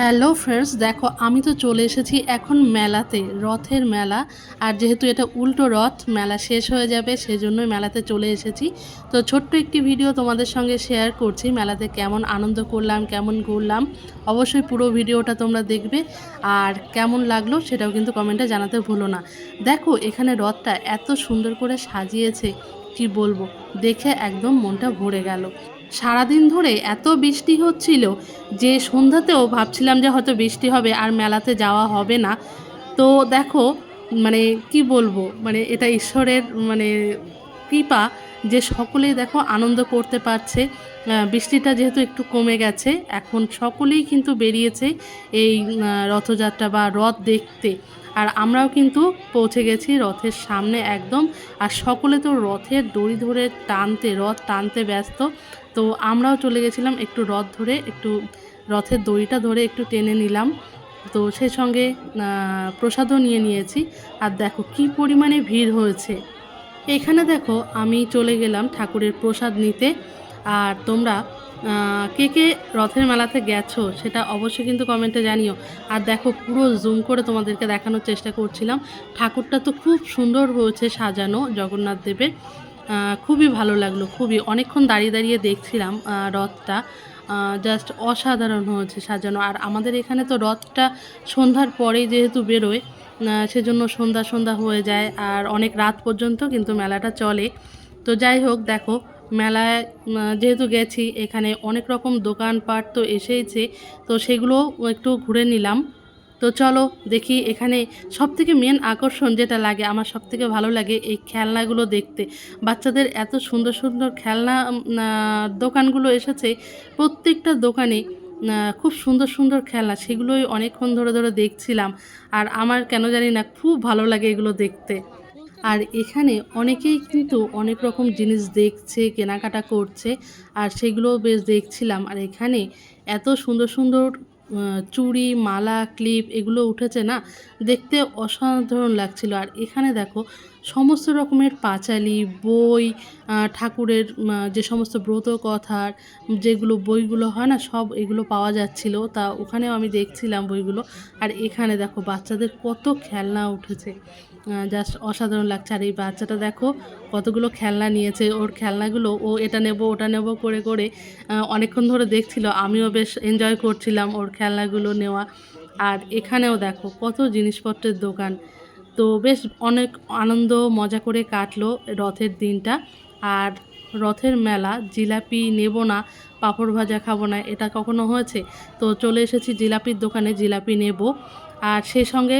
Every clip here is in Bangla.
হ্যালো ফ্রেন্ডস দেখো, আমি তো চলে এসেছি এখন মেলাতে, রথের মেলা। আর যেহেতু এটা উল্টো রথ, মেলা শেষ হয়ে যাবে, সেজন্যই মেলাতে চলে এসেছি। তো ছোট্ট একটি ভিডিও তোমাদের সঙ্গে শেয়ার করছি, মেলাতে কেমন আনন্দ করলাম, কেমন ঘুরলাম। অবশ্যই পুরো ভিডিওটা তোমরা দেখবে। আর কেমন লাগল সেটাও কিন্তু কমেন্টে জানাতে ভুলো না। দেখো, এখানে রথটা এত সুন্দর করে সাজিয়েছে, কি বলব? দেখে একদম মনটা ভরে গেল। সারাদিন ধরে এত বৃষ্টি হচ্ছিল যে সন্ধ্যাতেও ভাবছিলাম যে হয়তো বৃষ্টি হবে আর মেলাতে যাওয়া হবে না। তো দেখো মানে কি বলব মানে এটা ঈশ্বরের মানে কৃপা যে সকলেই দেখো আনন্দ করতে পারছে। বৃষ্টিটা যেহেতু একটু কমে গেছে, এখন সকলেই কিন্তু বেরিয়েছে এই রথযাত্রা বা রথ দেখতে। আর আমরাও কিন্তু পৌঁছে গেছি রথের সামনে একদম। আর সকলে তো রথের দড়ি ধরে টানতে, রথ টানতে ব্যস্ত। তো আমরাও চলে গেছিলাম একটু রথ ধরে, একটু রথের দড়িটা ধরে একটু টেনে নিলাম। তো সেই সঙ্গে প্রসাদও নিয়ে নিয়েছি। আর দেখো কি পরিমাণে ভিড় হয়েছে। এখানে দেখো আমি চলে গেলাম ঠাকুরের প্রসাদ নিতে। আর তোমরা কে কে রথের মেলাতে গেছো সেটা অবশ্যই কিন্তু কমেন্টে জানিও। আর দেখো, পুরো জুম করে তোমাদেরকে দেখানোর চেষ্টা করছিলাম। ঠাকুরটা তো খুব সুন্দর হয়েছে সাজানো জগন্নাথ দেবের। খুবই ভালো লাগল, খুবই। অনেকক্ষণ দাঁড়িয়ে দাঁড়িয়ে দেখছিলাম রথটা। জাস্ট অসাধারণ হয়েছে সাজানো। আর আমাদের এখানে তো রথটা সন্ধ্যার পরেই যেহেতু বেরোয় সেজন্য সন্ধ্যা সন্ধ্যা হয়ে যায়। আর অনেক রাত পর্যন্ত কিন্তু মেলাটা চলে। তো যাই হোক, দেখো মেলায় যেহেতু গেছি, এখানে অনেক রকম দোকানপাট তো এসেইছে, তো সেগুলো একটু ঘুরে নিলাম। তো চলো দেখি এখানে সব থেকে মেন আকর্ষণ যেটা লাগে, আমার সব থেকে ভালো লাগে এই খেলনাগুলো দেখতে। বাচ্চাদের এত সুন্দর সুন্দর খেলনা দোকানগুলো এসেছে, প্রত্যেকটা দোকানে খুব সুন্দর সুন্দর খেলনা, সেগুলোই অনেকক্ষণ ধরে ধরে দেখছিলাম। আর আমার কেন জানি না খুব ভালো লাগে এগুলো দেখতে। আর এখানে অনেকেই কিন্তু অনেক রকম জিনিস দেখছে, কেনাকাটা করছে, আর সেগুলো বেশ দেখছিলাম। আর এখানে এত সুন্দর সুন্দর চুড়ি, মালা, ক্লিপ এগুলো উঠেছে না, দেখতে অসাধারণ লাগছিল। আর এখানে দেখো, সমস্ত রকমের পাঁচালি, বই ঠাকুরের যে সমস্ত ব্রত কথার যেগুলো বইগুলো হয় না, সব এগুলো পাওয়া যাচ্ছিল। তা ওখানেও আমি দেখছিলাম বইগুলো। আর এখানে দেখো, বাচ্চাদের কত খেলনা উঠেছে। জাস্ট অসাধারণ লাগছে। আর এই বাচ্চাটা দেখো, কতগুলো খেলনা নিয়েছে। ওর খেলনাগুলো, ও এটা নেব, ওটা নেব করে করে অনেকক্ষণ ধরে দেখছিল। আমিও বেশ এনজয় করছিলাম ওর খেলনাগুলো নেওয়া। আর এখানেও দেখো কত জিনিসপত্রের দোকান। তো বেশ অনেক আনন্দ, মজা করে কাটলো রথের দিনটা। আর রথের মেলা, জিলাপি নেব না, পাঁপড় ভাজা খাব না, এটা কখনো হয়েছে? তো চলে এসেছি জিলাপির দোকানে, জিলাপি নেব। আর সেই সঙ্গে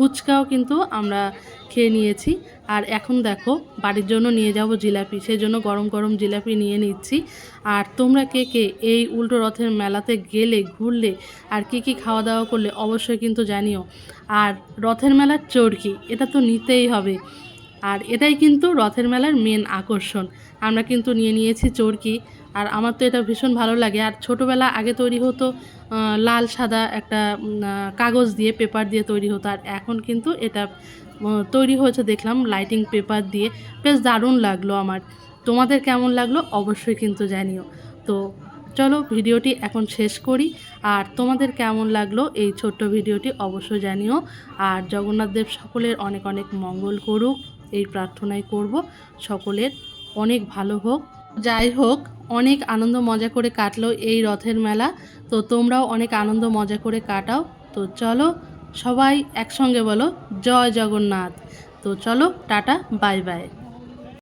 ফুচকাও কিন্তু আমরা খেয়ে নিয়েছি। আর এখন দেখো, বাড়ির জন্য নিয়ে যাব জিলাপি। সেই জন্য গরম গরম জিলাপি নিয়ে নিচ্ছি। আর তোমরা কে কে এই উল্টো রথের মেলাতে গেলে, ঘুরলে আর কি কি খাওয়া দাওয়া করলে অবশ্যই কিন্তু জানিও। আর রথের মেলার চরকি এটা তো নিতেই হবে। আর এটাই কিন্তু রথের মেলার মেন আকর্ষণ। আমরা কিন্তু নিয়ে নিয়েছি চরকি আর আমার তো এটা ভীষণ ভালো লাগে। আর ছোটোবেলা আগে তৈরি হতো লাল, সাদা একটা কাগজ দিয়ে, পেপার দিয়ে তৈরি হতো। আর এখন কিন্তু এটা তৈরি হয়েছে দেখলাম লাইটিং পেপার দিয়ে। বেশ দারুণ লাগল আমার। তোমাদের কেমন লাগল অবশ্যই কিন্তু জানিও। তো চলো ভিডিওটি এখন শেষ করি। আর তোমাদের কেমন লাগল এই ছোট্ট ভিডিওটি অবশ্যই জানিও। আর জগন্নাথ দেব সকলের অনেক অনেক মঙ্গল করুক, এই প্রার্থনাই করব। সকলের অনেক ভালো হোক। যাই হোক, অনেক আনন্দ মজা করে কাটলো এই রথের মেলা। তো তোমরাও অনেক আনন্দ মজা করে কাটাও। তো চলো সবাই একসঙ্গে বলো, জয় জগন্নাথ। তো চলো, টাটা, বাই বাই।